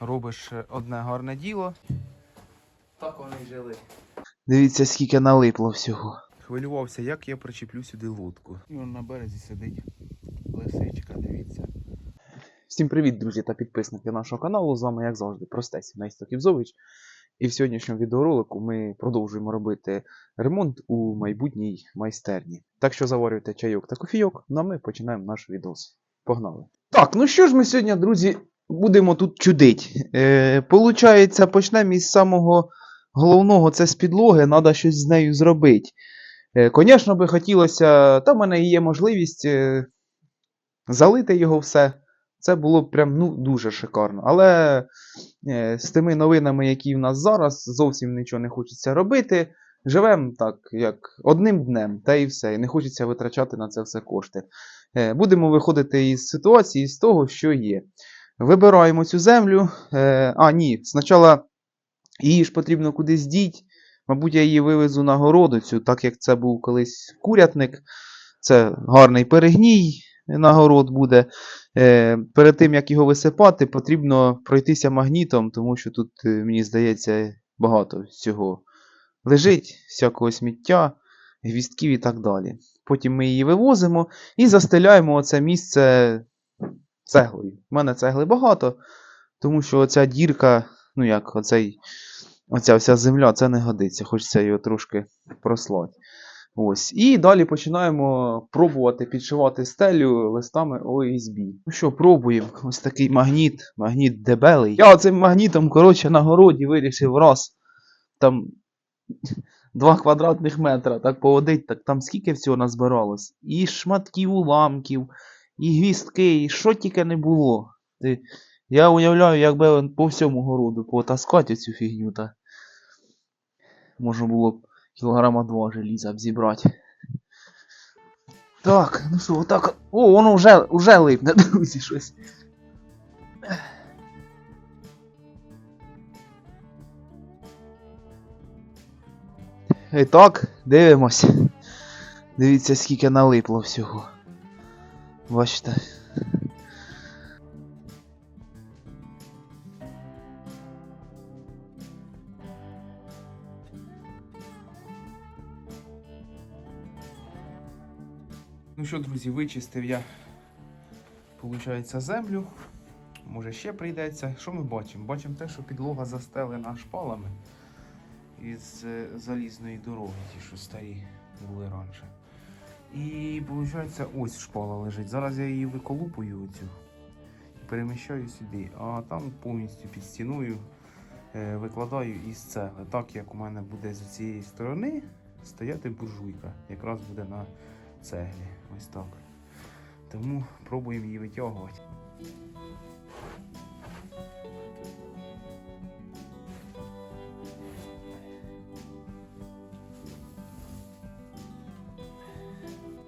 робиш одне гарне діло. Так вони й жили. Дивіться, скільки налипло всього. Хвилювався, як я причеплю сюди лодку. І он на березі сидить лисичка, дивіться. Всім привіт, друзі та підписники нашого каналу. З вами, як завжди, простець Настя Ківзович. І в сьогоднішньому відеоролику ми продовжуємо робити ремонт у майбутній майстерні. Так що заварюйте чайок та кофійок, ну а ми починаємо наш відос. Погнали! Так, ну що ж ми сьогодні, друзі, будемо тут чудить. Е, получається, почнемо із самого головного, це з підлоги, треба щось з нею зробити. Е, Звісно би хотілося, та в мене є можливість е, залити його все. Це було б прям ну, дуже шикарно. Але е, з тими новинами, які в нас зараз, зовсім нічого не хочеться робити. Живемо так, як одним днем, та і все. І не хочеться витрачати на це все кошти. Е, будемо виходити із ситуації, з того, що є. Вибираємо цю землю. Е, а, ні, спочатку її ж потрібно кудись діть. Мабуть, я її вивезу на городицю, так як це був колись курятник. Це гарний перегній на город буде. Е, перед тим, як його висипати, потрібно пройтися магнітом, тому що тут, е, мені здається, багато всього лежить, всякого сміття, гвістків і так далі. Потім ми її вивозимо і застеляємо оце місце цеглою. У мене цегли багато, тому що оця дірка, ну як, оцей, оця вся земля, це не годиться. Хочеться його трошки прослати. Ось. І далі починаємо пробувати підшивати стелю листами OSB. Ну що, пробуємо. Ось такий магніт, магніт дебелий. Я оцим магнітом, коротше, на городі вирішив раз. Там 2 квадратних метра так поводить, так там скільки всього назбиралось. І шматків уламків, і гвістки, і що тільки не було. Ти... Я уявляю, якби он по всьому городу потаскати цю фігню, та можна було б кілограма два желіза б зібрати. Так, ну що, отак. О, воно вже, вже липне, друзі, щось. І так, дивимось. Дивіться, скільки налипло всього. Бачите. Ну що, друзі, вичистив я, виходить, землю. Може ще прийдеться. Що ми бачимо? Бачимо те, що підлога застелена шпалами із е, залізної дороги, ті, що старі були раніше. І виходить, ось шпала лежить. Зараз я її виколупую цю і переміщаю сюди. А там повністю під стіною е, викладаю із цегли. Так як у мене буде з цієї сторони стояти буржуйка. Якраз буде на цеглі. Ось так. Тому пробуємо її витягувати.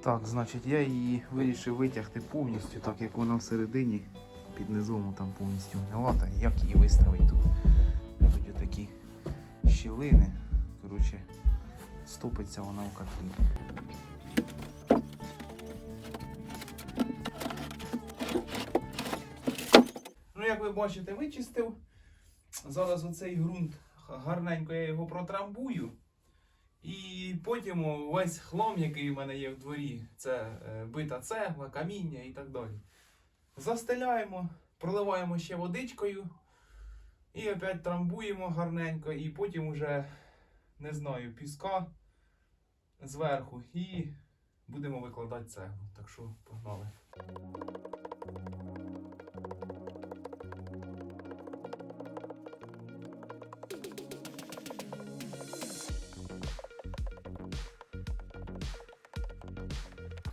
Так, значить, я її вирішив витягти повністю, так як вона всередині під низом там повністю гнила, та як її виставити тут. Тут такі щілини. Коротше, стопиться вона в котлі. Ну, як ви бачите, вичистив. Зараз оцей ґрунт гарненько я його протрамбую. Потім весь хлам, який в мене є в дворі, це е, бита цегла, каміння і так далі. Застеляємо, проливаємо ще водичкою. І опять трамбуємо гарненько, і потім уже, не знаю, піска зверху. І будемо викладати цеглу. Так що погнали.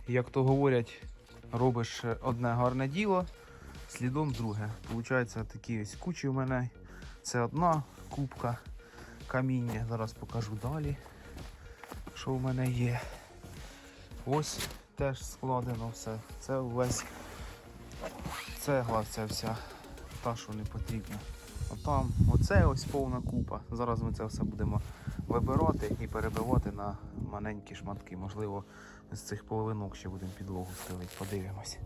Як то говорять, робиш одне гарне діло, слідом друге. Получається такі ось кучі в мене. Це одна кубка каміння. Зараз покажу далі, що в мене є. Ось теж складено все. Це весь цегла ця вся, та, що не потрібна. Отам, оце ось повна купа. Зараз ми це все будемо вибирати і перебивати на маленькі шматки. Можливо, з цих половинок ще будемо підлогу стелити. Подивимось.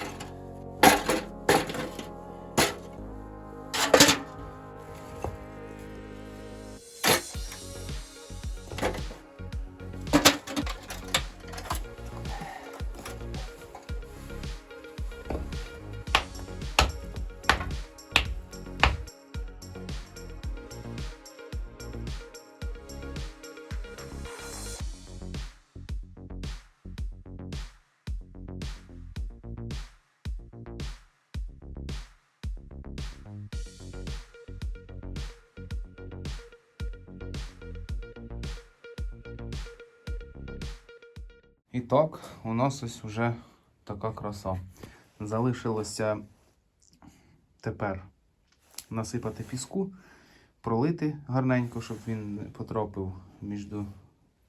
І так, у нас ось вже така краса. Залишилося тепер насипати піску, пролити гарненько, щоб він не потрапив між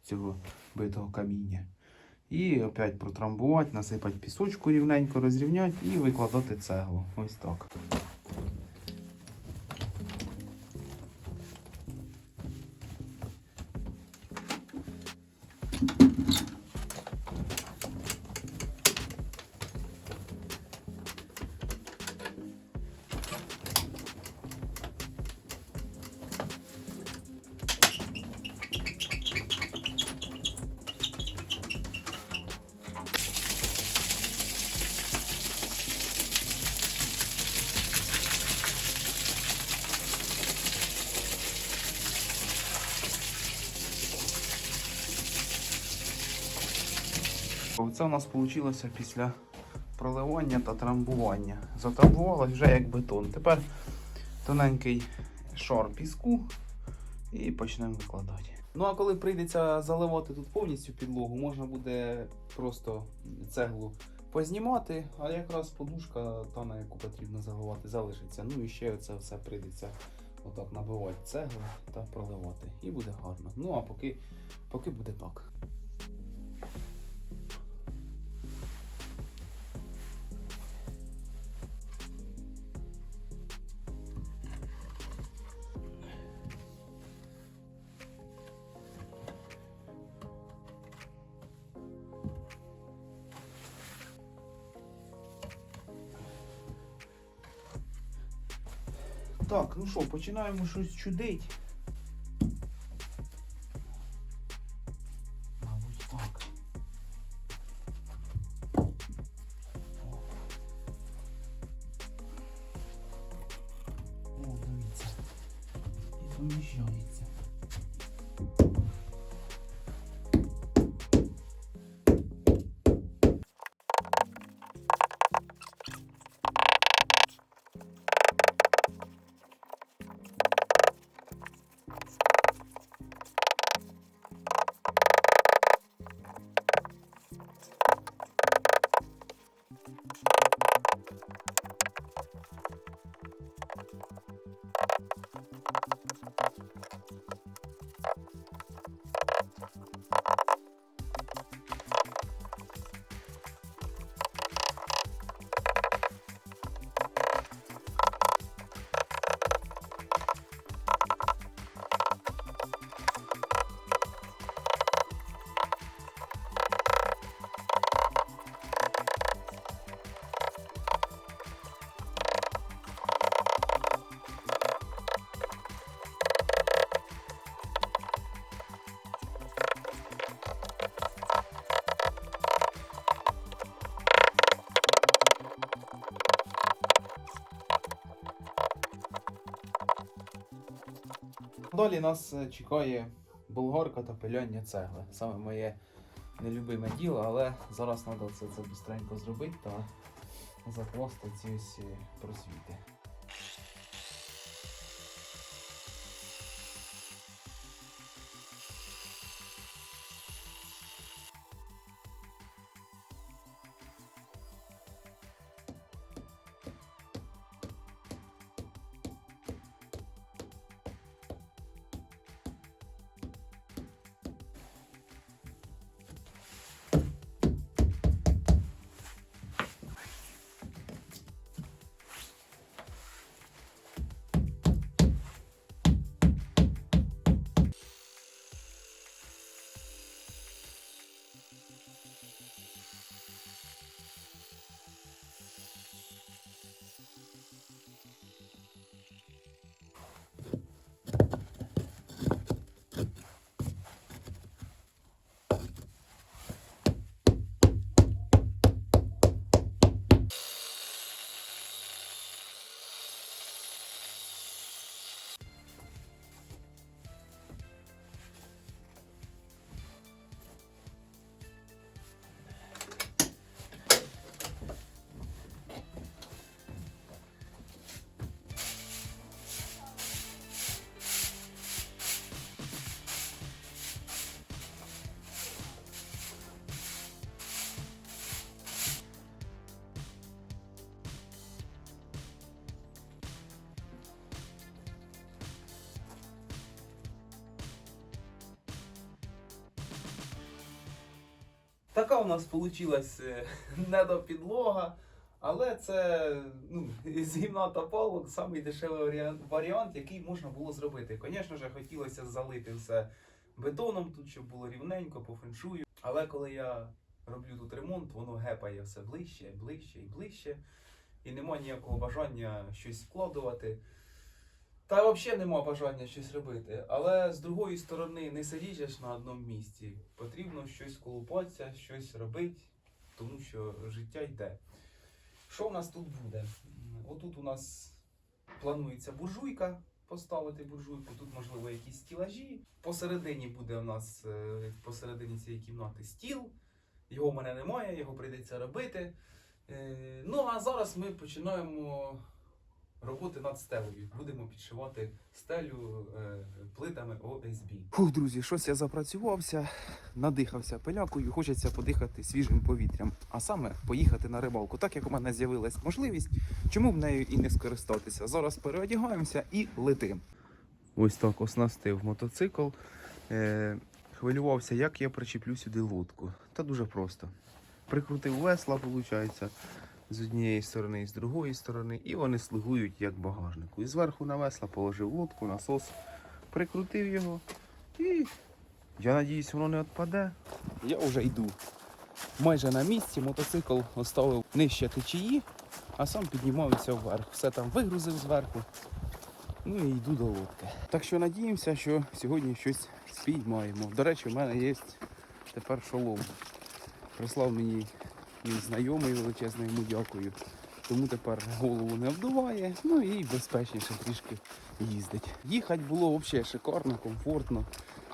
цього битого каміння. І опять протрамбувати, насипати пісочку рівненько, розрівняти і викладати цеглу. Ось так. Це у нас вийшло після проливання та трамбування. Затрамбувалось вже як бетон. Тепер тоненький шар піску і почнемо викладати. Ну а коли прийдеться заливати тут повністю підлогу, можна буде просто цеглу познімати, а якраз подушка, та на яку потрібно заливати, залишиться. Ну і ще це все прийдеться отак набивати цегли та проливати. І буде гарно. Ну а поки, поки буде так. Так, ну що, починаємо щось чудить. Далі нас е, чекає болгарка та пиляння цегли. Саме моє нелюбиме діло, але зараз треба це це быстренько зробити та закласти ці е, просвіти. Така у нас вийшла недопідлога, але це ну, з гімна та палок самий дешевий варіант, який можна було зробити. Звісно ж, хотілося залити все бетоном, тут щоб було рівненько, по феншую. Але коли я роблю тут ремонт, воно гепає все ближче, ближче і ближче. І нема ніякого бажання щось вкладувати. Та взагалі нема бажання щось робити. Але з другої сторони не сидиш на одному місці. Потрібно щось колупатися, щось робити, тому що життя йде. Що в нас тут буде? Отут у нас планується буржуйка. Поставити буржуйку, тут можливо якісь стілажі. Посередині буде у нас е, посередині цієї кімнати стіл. Його в мене немає, його прийдеться робити. Е, Ну а зараз ми починаємо роботи над стелею. Будемо підшивати стелю е, плитами ОСБ. Фух, друзі, щось я запрацювався, надихався пилякою, хочеться подихати свіжим повітрям, а саме поїхати на рибалку. Так як у мене з'явилась можливість, чому б нею і не скористатися? Зараз переодягаємося і летим. Ось так оснастив мотоцикл. Е, хвилювався, як я причеплю сюди лодку. Та дуже просто. Прикрутив весла, виходить, з однієї сторони і з другої сторони, і вони слугують як багажнику. І зверху на весла положив лодку, насос, прикрутив його і я надіюсь, воно не відпаде. Я вже йду. Майже на місці мотоцикл оставив нижче течії, а сам піднімаюся вверх. Все там вигрузив зверху. Ну і йду до лодки. Так що надіємося, що сьогодні щось спіймаємо. До речі, в мене є тепер шолом. Прислав мені мій знайомий величезний йому дякую. Тому тепер голову не вдуває, ну і безпечніше трішки їздить. Їхати було взагалі шикарно, комфортно.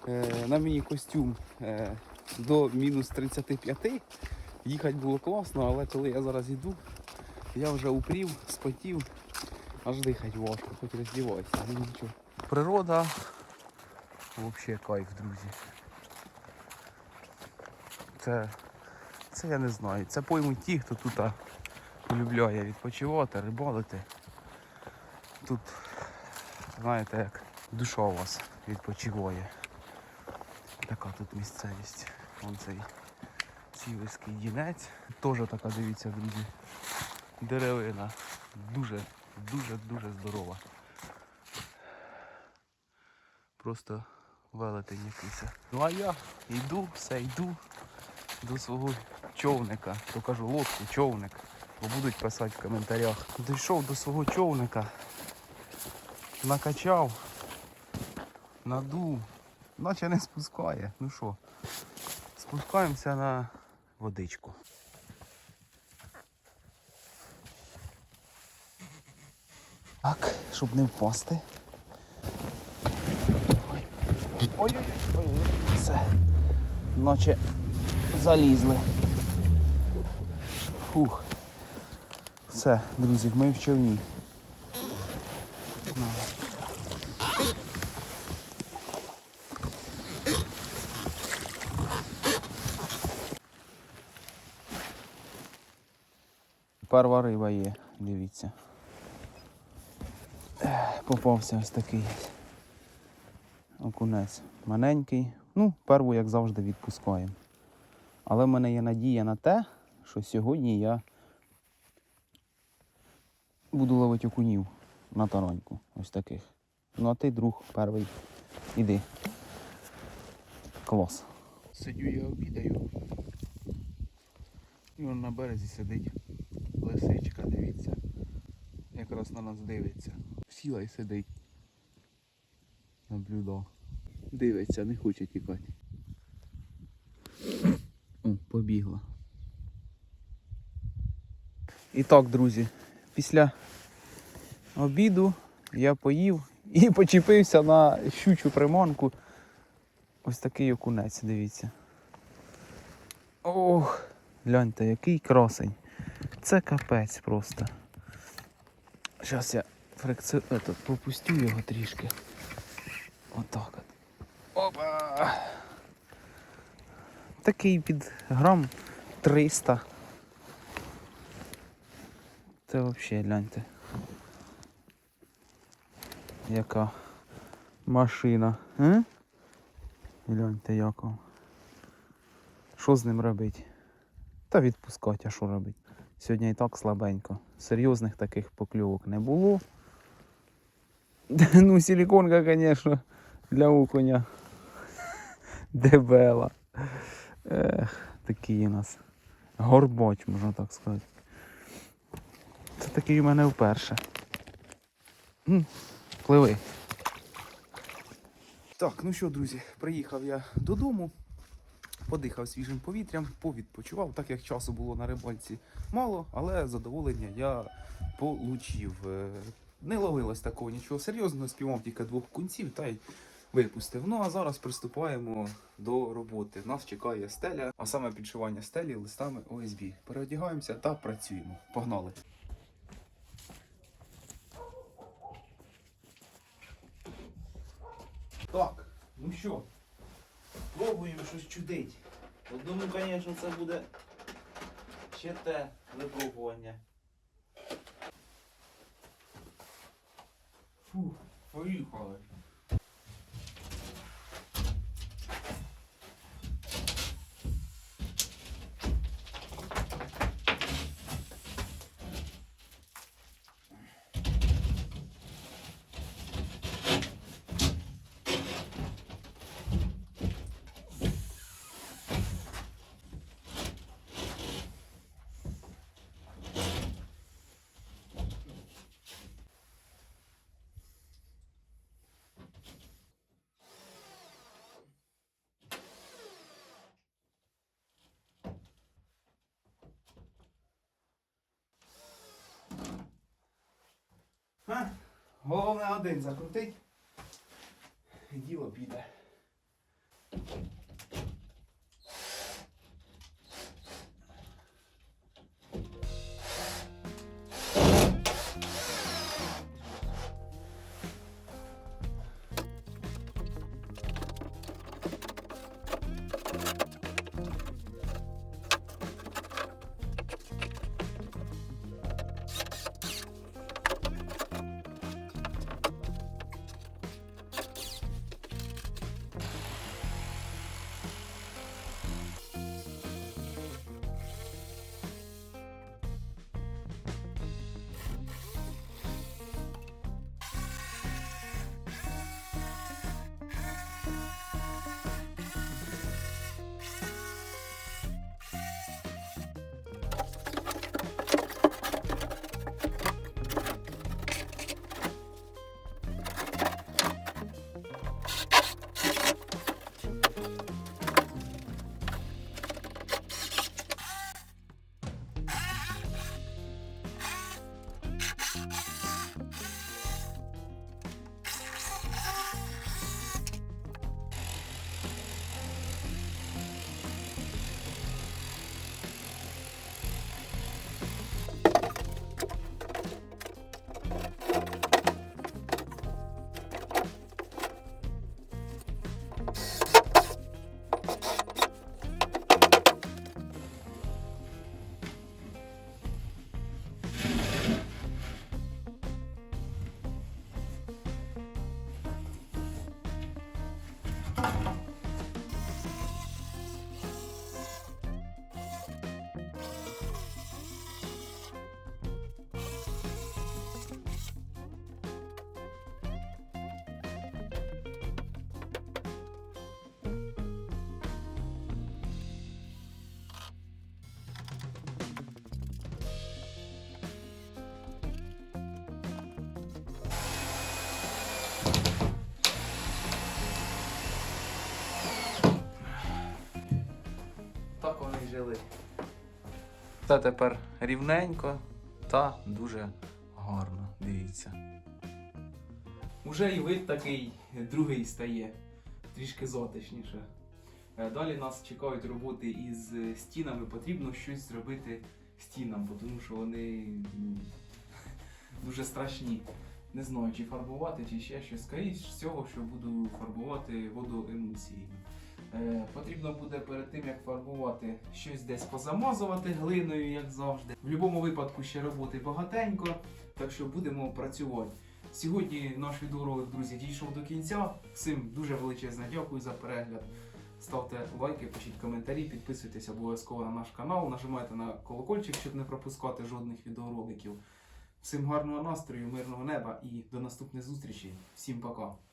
Е, на мені костюм е, до мінус 35. Їхати було класно, але коли я зараз йду, я вже упрів, спотів, аж дихати важко, хоч роздівайся, ну нічого. Природа взагалі кайф, друзі. Це, це я не знаю. Це поймуть ті, хто тут полюбляє відпочивати, рибалити. Тут, знаєте, як душа у вас відпочиває. Така тут місцевість. Вон цей цілиський дінець. Теж така, дивіться, друзі. Деревина. Дуже, дуже, дуже здорова. Просто велетень якийсь. Ну а я йду, все йду до свого човника. То кажу лодку, човник. Бо будуть писати в коментарях. Дійшов до свого човника. Накачав. Надув. Наче не спускає. Ну що, спускаємося на водичку. Так, щоб не впасти. Ой-ой-ой, все. Наче залізли. Фух. Все, друзі, ми в човні. Перва риба є, дивіться. Попався ось такий окунець. Маленький. Ну, перву, як завжди, відпускаємо. Але в мене є надія на те, що сьогодні я буду ловити окунів на тараньку. Ось таких. Ну а ти, друг, перший. Іди. Клас. Сидю я обідаю. І он на березі сидить лисичка, дивіться. Якраз на нас дивиться. Сіла і сидить. Наблюдав. Дивиться, не хоче тікати. Побігла. І так, друзі, після обіду я поїв і почепився на щучу приманку. Ось такий окунець, дивіться. Ох, гляньте, який красень. Це капець просто. Зараз я фрикци... Этот, попустю його трішки. Отак от. Опа! Такий під грам 300. Це взагалі гляньте. Яка машина. А? Гляньте яка. Що з ним робити? Та відпускати, а що робити? Сьогодні і так слабенько. Серйозних таких покльовок не було. Ну, силиконка, звісно, для окуня. Дебела. Ех, такий у нас горбач, можна так сказати. Це такий у мене вперше. Пливи. Так, ну що, друзі, приїхав я додому, подихав свіжим повітрям, повідпочивав, так як часу було на рибальці мало, але задоволення я получив. Е, Не ловилось такого нічого серйозного, спіймав тільки двох кунців та й випустив. Ну а зараз приступаємо до роботи. Нас чекає стеля, а саме підшивання стелі листами ОСБ. Переодягаємося та працюємо. Погнали! Так, ну що, пробуємо щось чудить. Думаю, звісно, це буде ще те випробування. Фух, поїхали. Головне один закрутить. І діло піде. Вони. Та тепер рівненько та дуже гарно. Дивіться. Уже і вид такий другий стає, трішки затишніше. Е, Далі нас чекають роботи із стінами. Потрібно щось зробити стінам, тому що вони дуже страшні. Не знаю, чи фарбувати, чи ще щось. Скоріше всього, що буду фарбувати водоемульсією. Е, потрібно буде перед тим, як фарбувати, щось десь позамазувати глиною, як завжди. В будь-якому випадку ще роботи багатенько, так що будемо працювати. Сьогодні наш відеоролик, друзі, дійшов до кінця. Всім дуже величезне дякую за перегляд. ставте лайки, пишіть коментарі, підписуйтесь обов'язково на наш канал, нажимайте на колокольчик, щоб не пропускати жодних відеороликів. Всім гарного настрою, мирного неба і до наступних зустрічей. Всім пока!